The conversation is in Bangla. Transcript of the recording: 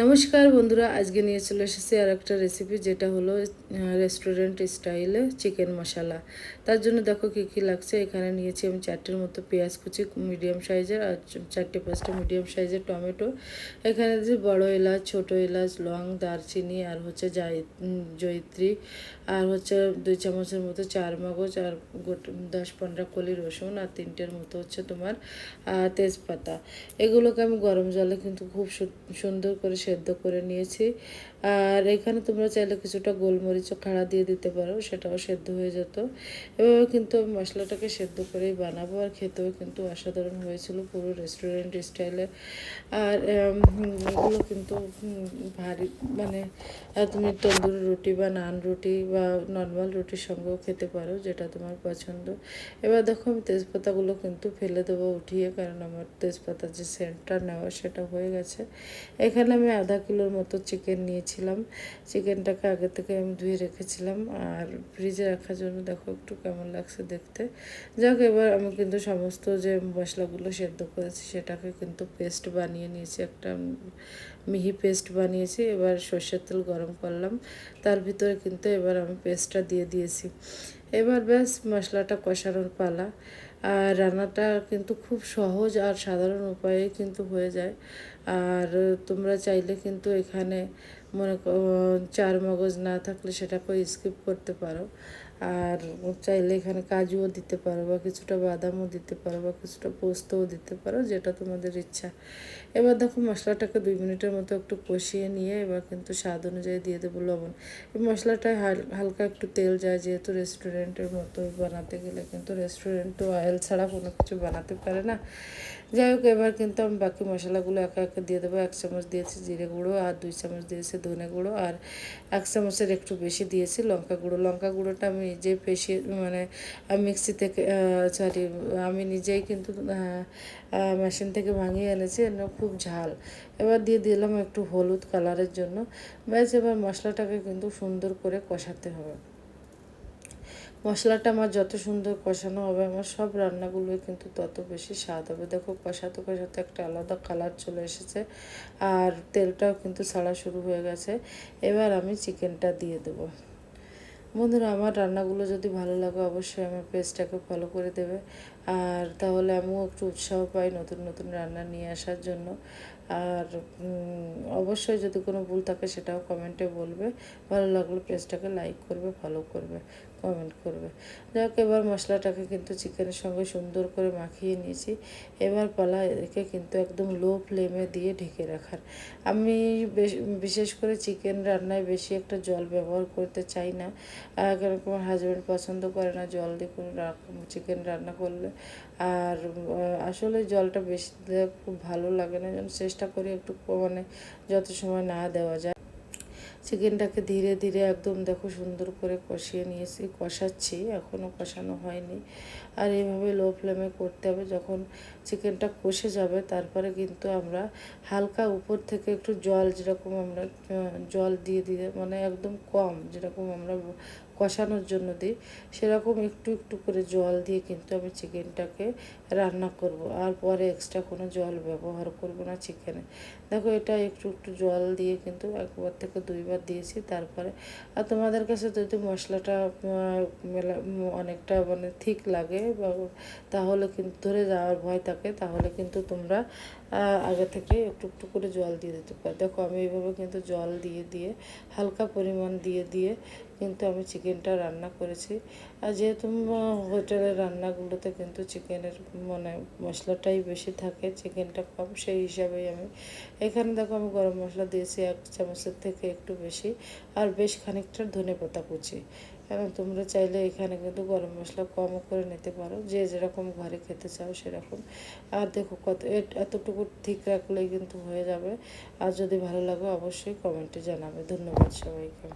নমস্কার বন্ধুরা, আজকে নিয়ে চলে এসেছি আর একটা রেসিপি যেটা হলো রেস্টুরেন্ট স্টাইলে চিকেন মশলা তার জন্য দেখো কী কী লাগছে। এখানে নিয়েছি আমি চারটের মতো পেঁয়াজ কুচি মিডিয়াম সাইজের আর চারটে পাঁচটা মিডিয়াম সাইজের টমেটো। এখানে যে বড় এলাচ, ছোট এলাচ, লং, দারচিনি, আর হচ্ছে জাই জয়িত্রী। আর হচ্ছে দুই চামচের মতো চার মগজ, আর গোট, দশ পনেরো কলি রসুন, আর তিনটের মতো হচ্ছে তোমার তেজপাতা। এগুলোকে আমি গরম জলে কিন্তু খুব সুন্দর করে সেদ্ধ করে নিয়েছি। আর এখানে তোমরা চাইলে কিছুটা গোলমরিচ খাড়া দিয়ে দিতে পারো, সেটাও সেদ্ধ হয়ে যেত। এভাবে কিন্তু আমি মশলাটাকে সেদ্ধ করেই বানাবো আর খেতেও কিন্তু অসাধারণ হয়েছিল পুরো রেস্টুরেন্ট স্টাইলে আর এগুলো কিন্তু ভারী মানে তুমি তন্দুরি রুটি বা নান রুটি বা নর্মাল রুটির সঙ্গেও খেতে পারো, যেটা তোমার পছন্দ। এবার দেখো আমি তেজপাতাগুলো কিন্তু ফেলে দেবো উঠিয়ে, কারণ আমার তেজপাতার যে সেন্টটা নেওয়া সেটা হয়ে গেছে। এখানে আমি আধা কিলোর মতো চিকেন নিয়েছিলাম। চিকেনটাকে আগে থেকে আমি ধুয়ে রেখেছিলাম। আর ফ্রিজে রাখার জন্য দেখো একটু কেমন লাগছে দেখতে। যাক, এবার আমি কিন্তু সমস্ত যে মশলাগুলো সেদ্ধ করেছি, সেটাকে কিন্তু পেস্ট বানিয়ে নিয়েছি। একটা মিহি পেস্ট বানিয়েছি। এবার সর্ষের তেল গরম করলাম। তার ভিতরে কিন্তু এবার আমি পেস্টটা দিয়ে দিয়েছি। এবার ব্যাস, মশলাটা কষানোর পালা। আর রান্নাটা কিন্তু খুব সহজ আর সাধারণ উপায়ে কিন্তু হয়ে যায়। আর তোমরা চাইলে কিন্তু এখানে মনে চার মগজ না থাকলে সেটাকে স্কিপ করতে পারো। আর চাইলে এখানে কাজুও দিতে পারো, বা কিছুটা বাদামও দিতে পারো, বা কিছুটা পোস্তও দিতে পারো, যেটা তোমাদের ইচ্ছা। এবার দেখো মশলাটাকে দুই মিনিটের মতো একটু কষিয়ে নিয়ে এবার কিন্তু স্বাদ অনুযায়ী দিয়ে দেবো লবণ। এই মশলাটায় হাল- হালকা একটু তেল যায়, যেহেতু রেস্টুরেন্টের মতো বানাতে গেলে কিন্তু রেস্টুরেন্ট অয়েল ছাড়া কোনো কিছু বানাতে পারে না। যাই হোক, এবার কিন্তু আমি বাকি মশলাগুলো একে একে দিয়ে দেবো। এক চামচ দিয়েছি জিরে গুঁড়ো আর দুই চামচ দিয়েছি ধনে গুঁড়ো। আর এক চামচের একটু বেশি দিয়েছি লঙ্কা গুঁড়ো। লঙ্কা গুঁড়োটা আমি নিজেই পেশি মানে মিক্সি থেকে সরি আমি নিজেই কিন্তু মেশিন থেকে ভাঙিয়ে এনেছি। খুব ঝাল। এবার দিয়ে দিলাম একটু হলুদ কালারের জন্য। ব্যাস, এবার মশলাটাকে কিন্তু সুন্দর করে কষাতে হবে। মশলাটা আমার যত সুন্দর কষানো হবে, আমার সব রান্নাগুলোই কিন্তু তত বেশি স্বাদ হবে। দেখো, কষাতে কষাতে একটা আলাদা কালার চলে এসেছে আর তেলটাও কিন্তু ছাড়া শুরু হয়ে গেছে। এবার আমি চিকেনটা দিয়ে দেবো। বন্ধুরা, আমার রান্নাগুলো যদি ভালো লাগে অবশ্যই আমার পেজটাকে ফলো করে দেবে। আর তাহলে আমিও একটু উৎসাহ পাই নতুন নতুন রান্না নিয়ে আসার জন্য। আর অবশ্যই যদি কোনো ভুল থাকে সেটাও কমেন্টে বলবে। ভালো লাগলে পেজটাকে লাইক করবে ফলো করবে। কমেন্ট করবে। যাই হোক এবার মশলাটাকে কিন্তু চিকেনের সঙ্গে সুন্দর করে মাখিয়ে নিয়েছি। এবার পালা একে কিন্তু একদম লো ফ্লেমে দিয়ে ঢেকে রাখার। আমি বেশ- বিশেষ করে চিকেন রান্নায় বেশি একটা জল ব্যবহার করতে চাই না। কারণ আমার হাজব্যান্ড পছন্দ করে না জল দিয়ে কোনো চিকেন রান্না করলে। আর আসলে জলটা বেশি খুব ভালো লাগে না। যেন চেষ্টা করি একটু মানে যত সময় না দেওয়া যায়। চিকেনটাকে ধীরে ধীরে একদম দেখো সুন্দর করে কষিয়ে নিয়েছি, কষাচ্ছি এখনও কষানো হয়নি। আর এইভাবে লো ফ্লেমে করতে হবে, যখন চিকেনটা কষে যাবে তারপরে কিন্তু আমরা হালকা উপর থেকে একটু জল যেরকম আমরা জল দিয়ে দিয়ে মানে একদম কম যেরকম আমরা কষানোর জন্য দিই, সেরকম একটু একটু করে জল দিয়ে কিন্তু আমি চিকেনটাকে রান্না করব। আর পরে এক্সট্রা কোনো জল ব্যবহার করব না চিকেনে। দেখো এটা একটু একটু জল দিয়ে কিন্তু একবার থেকে দুইবার দিয়েছি, তারপরে, আর তোমাদের কাছে যদি মশলাটা অনেকটা মানে ঠিক লাগে বা তাহলে কিন্তু ধরে যাওয়ার ভয় থাকে, তাহলে কিন্তু তোমরা আগে থেকে একটু একটু করে জল দিয়ে দিতে পারো। দেখো, আমি এইভাবে কিন্তু জল দিয়ে দিয়ে, হালকা পরিমাণ দিয়ে দিয়ে কিন্তু আমি চিকেনটা রান্না করেছি। আর যেহেতু হোটেলের রান্নাগুলোতে কিন্তু চিকেনের মানে মশলাটাই বেশি থাকে, চিকেনটা কম, সেই হিসাবেই আমি, এখানে দেখো আমি গরম মশলা দিয়েছি এক চামচের থেকে একটু বেশি, আর বেশ খানিকটা ধনে পাতা কুচি। এবং তোমরা চাইলে এখানে কিন্তু গরম মশলা কমও করে নিতে পারো, যে যেরকম ঘরে খেতে চাও সেরকম। আর দেখো কত এতটুকু ঠিক রাখলেই কিন্তু হয়ে যাবে। আর যদি ভালো লাগে অবশ্যই কমেন্টে জানাবে। ধন্যবাদ সবাইকে।